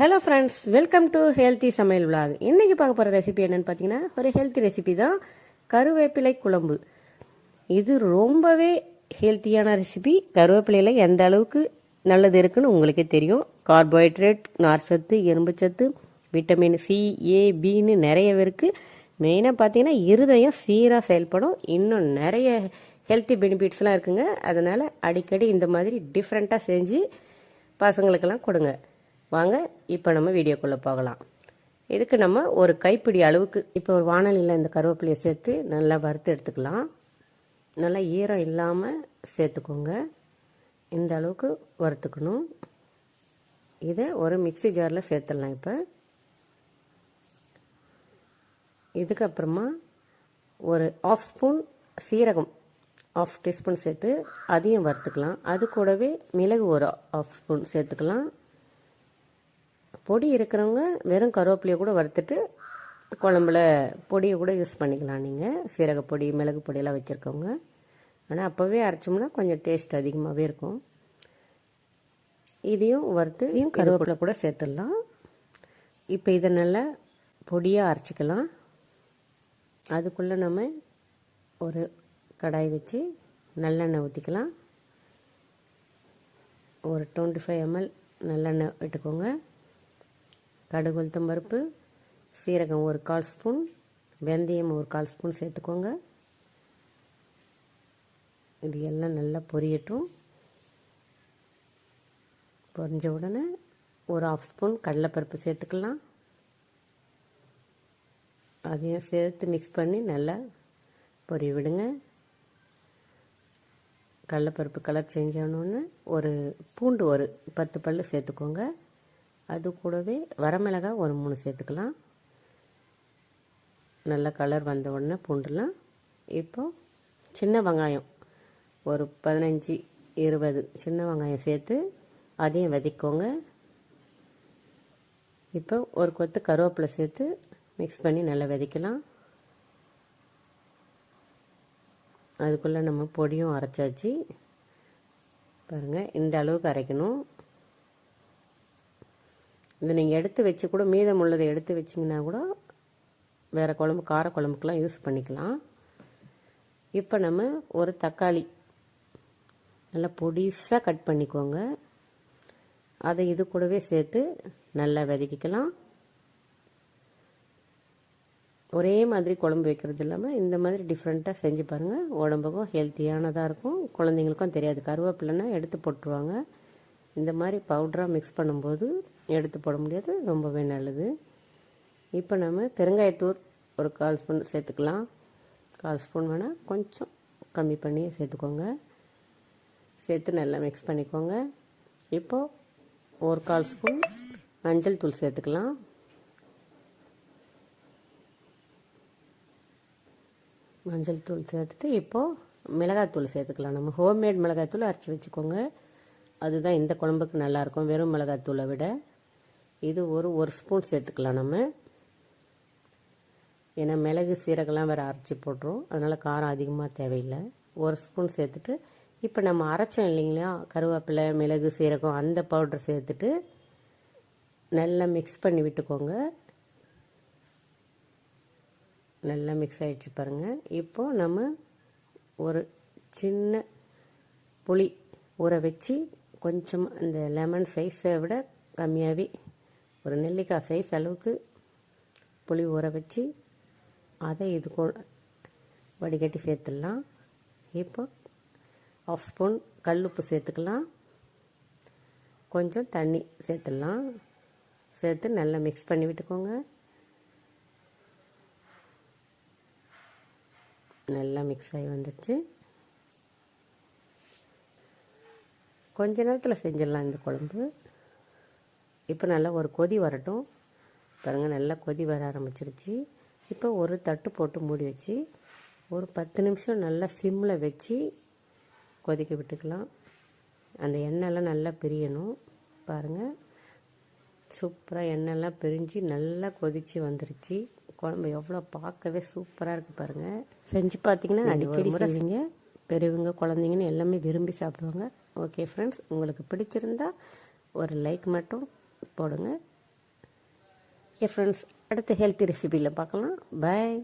Hello friends welcome to healthy சமையல் vlog இன்றைக்கி பார்க்க போகிற ரெசிபி என்னன்னு பார்த்தீங்கன்னா ஒரு ஹெல்த்தி ரெசிபி தான். கருவேப்பிலை குழம்பு. இது ரொம்பவே ஹெல்த்தியான ரெசிபி கருவேப்பிலையில் எந்த அளவுக்கு நல்லது இருக்குன்னு உங்களுக்கே தெரியும். கார்போஹைட்ரேட் நார்ச்சத்து எறும்புச்சத்து விட்டமின் சி ஏ பின்னு நிறைய இருக்குது மெயினாக பார்த்தீங்கன்னா இருதயம் சீராக செயல்படும். இன்னும் நிறைய ஹெல்த்தி பெனிஃபிட்ஸ்லாம் இருக்குங்க. அதனால் அடிக்கடி இந்த மாதிரி டிஃப்ரெண்ட்டாக செஞ்சு பசங்களுக்கெல்லாம் கொடுங்க. வாங்க இப்போ நம்ம வீடியோக்குள்ளே போகலாம். இதுக்கு நம்ம ஒரு கைப்பிடி அளவுக்கு இப்போ ஒரு வானலியில் இந்த கருவேப்பிலையை சேர்த்து நல்லா வறுத்து எடுத்துக்கலாம். நல்லா ஈரம் இல்லாமல் சேர்த்துக்கோங்க. இந்த அளவுக்கு வறுத்துக்கணும். இதை ஒரு மிக்ஸி ஜாரில் சேர்த்துடலாம் இப்போ. இதுக்கப்புறமா ஒரு ஆஃப் ஸ்பூன் சீரகம் ஆஃப் டீஸ்பூன் சேர்த்து அதையும் வறுத்துக்கலாம். அது கூடவே மிளகு ஒரு ஆஃப் ஸ்பூன் சேர்த்துக்கலாம். பொடி இருக்கிறவங்க வெறும் கருவேப்பிலையை கூட வறுத்துட்டு குழம்புல பொடியை கூட யூஸ் பண்ணிக்கலாம் நீங்கள் சீரக பொடி மிளகு பொடியெல்லாம் வச்சுருக்கவங்க. ஆனால் அப்போவே அரைச்சோம்னா கொஞ்சம் டேஸ்ட் அதிகமாகவே இருக்கும். இதையும் வறுத்து இதையும் கருவேப்பிலை. கூட சேர்த்துடலாம். இப்போ இதை நல்லா பொடியாக அரைச்சிக்கலாம். அதுக்குள்ளே நம்ம ஒரு கடாய் வச்சு நல்லெண்ணெய் ஊற்றிக்கலாம் ஒரு டுவெண்ட்டி ஃபைவ் எம்எல் நல்லெண்ணெய் விட்டுக்கோங்க கடுகு உளுத்தம் பருப்பு சீரகம் ஒரு கால் ஸ்பூன் வெந்தயம் ஒரு கால் ஸ்பூன் சேர்த்துக்கோங்க. இது எல்லாம் நல்லா பொரியட்டும். பொரிஞ்ச உடனே ஒரு ஆஃப் ஸ்பூன் கடலைப்பருப்பு சேர்த்துக்கலாம். அதையும் சேர்த்து மிக்ஸ் பண்ணி நல்லா பொரிய விடுங்க. கடலைப்பருப்பு கலர் சேஞ்ச் ஆனோன்னு ஒரு பூண்டு ஒரு பத்து பல் சேர்த்துக்கோங்க. அது கூடவே வரமிளகாய் ஒரு மூணு சேர்த்துக்கலாம். நல்ல கலர் வந்த உடனே பூண்டுலாம். இப்போது சின்ன வெங்காயம் ஒரு பதினஞ்சு இருபது சின்ன வெங்காயம் சேர்த்து அதையும் வதக்கோங்க இப்போ ஒரு கொத்து கருவேப்பிலை சேர்த்து மிக்ஸ் பண்ணி நல்லா வதக்கலாம். அதுக்குள்ளே நம்ம பொடியும் அரைச்சாச்சு. பாருங்கள் இந்த அளவுக்கு அரைக்கணும். இதை நீங்கள் எடுத்து வச்சு கூட மீதம் உள்ளதை எடுத்து வச்சிங்கன்னா கூட வேறு குழம்பு கார குழம்புக்கெலாம் யூஸ் பண்ணிக்கலாம். இப்போ நம்ம ஒரு தக்காளி நல்லா பொடிசாக கட் பண்ணிக்கோங்க. அதை இது கூடவே சேர்த்து நல்லா வதக்கிக்கலாம். ஒரே மாதிரி குழம்பு வைக்கிறது இல்லாமல் இந்த மாதிரி டிஃப்ரெண்ட்டாக செஞ்சு பாருங்கள் உடம்புக்கும் ஹெல்த்தியானதாக இருக்கும். குழந்தைங்களுக்கும் தெரியாது. கருவேப்பிலைன்னா எடுத்து போட்டுருவாங்க. இந்த மாதிரி பவுட்ராக மிக்ஸ் பண்ணும்போது எடுத்து போட முடியாது. ரொம்பவே நல்லது. இப்போ நம்ம பெருங்காயத்தூள் ஒரு கால் ஸ்பூன் சேர்த்துக்கலாம். கால் ஸ்பூன் வேணால் கொஞ்சம் கம்மி பண்ணி சேர்த்துக்கோங்க. சேர்த்து நல்லா மிக்ஸ் பண்ணிக்கோங்க. இப்போது ஒரு கால் ஸ்பூன் மஞ்சள் தூள் சேர்த்துக்கலாம். மஞ்சள் தூள் சேர்த்துட்டு இப்போது மிளகாத்தூள் சேர்த்துக்கலாம். நம்ம ஹோம்மேட் மிளகாத்தூள் அரைச்சி வச்சுக்கோங்க. அதுதான் இந்த குழம்புக்கு நல்லாயிருக்கும் வெறும் மிளகாத்தூளை விட. இது ஒரு ஒரு ஸ்பூன் சேர்த்துக்கலாம் நம்ம. ஏன்னா மிளகு சீரகெல்லாம் வேறு அரைச்சி போட்டுரும். அதனால் காரம் அதிகமாக தேவையில்லை. ஒரு ஸ்பூன் சேர்த்துட்டு இப்போ நம்ம அரைச்சோம் இல்லைங்களா? கருவேப்பிலை மிளகு சீரகம் அந்த பவுடர் சேர்த்துட்டு நல்லா மிக்ஸ் பண்ணி விட்டுக்கோங்க. நல்லா மிக்ஸ் ஆகிடுச்சு பாருங்கள் இப்போது நம்ம ஒரு சின்ன புளி ஊற வச்சு கொஞ்சம் இந்த லெமன் சைஸை விட கம்மியாகவே ஒரு நெல்லிக்காய் சைஸ் அளவுக்கு புளி ஊற வச்சு அதை இது கூட வடிகட்டி சேர்த்துடலாம். இப்போ ஆஃப் ஸ்பூன் கல்லுப்பு சேர்த்துக்கலாம். கொஞ்சம் தண்ணி சேர்த்துடலாம். சேர்த்து நல்லா மிக்ஸ் பண்ணி விட்டுக்கோங்க. நல்லா மிக்ஸ் ஆகி வந்துடுச்சு கொஞ்ச நேரத்தில் செஞ்சிடலாம் இந்த குழம்பு. இப்போ நல்லா ஒரு கொதி வரட்டும். பாருங்கள் நல்லா கொதி வர ஆரம்பிச்சிருச்சு. இப்போ ஒரு தட்டு போட்டு மூடி வச்சு ஒரு பத்து நிமிஷம் நல்லா சிம்மில் வச்சு கொதிக்க விட்டுக்கலாம். அந்த எண்ணெய்லாம் நல்லா பிரியணும். பாருங்கள் சூப்பராக எண்ணெய்லாம் பிரிஞ்சு நல்லா கொதித்து வந்துருச்சு. குழம்பு எவ்வளோ பார்க்கவே சூப்பராக இருக்குது பாருங்கள் செஞ்சு பார்த்தீங்கன்னா அடிக்கடி முறை செய்யுங்க பெரியவங்க குழந்தைங்கன்னு எல்லாமே விரும்பி சாப்பிடுவாங்க. ஓகே ஃப்ரெண்ட்ஸ் உங்களுக்கு பிடிச்சிருந்தா ஒரு லைக் மட்டும் போடுங்க. என் ஃப்ரெண்ட்ஸ் அடுத்த ஹெல்த்தி ரெசிபியில் பார்க்கலாம். பாய்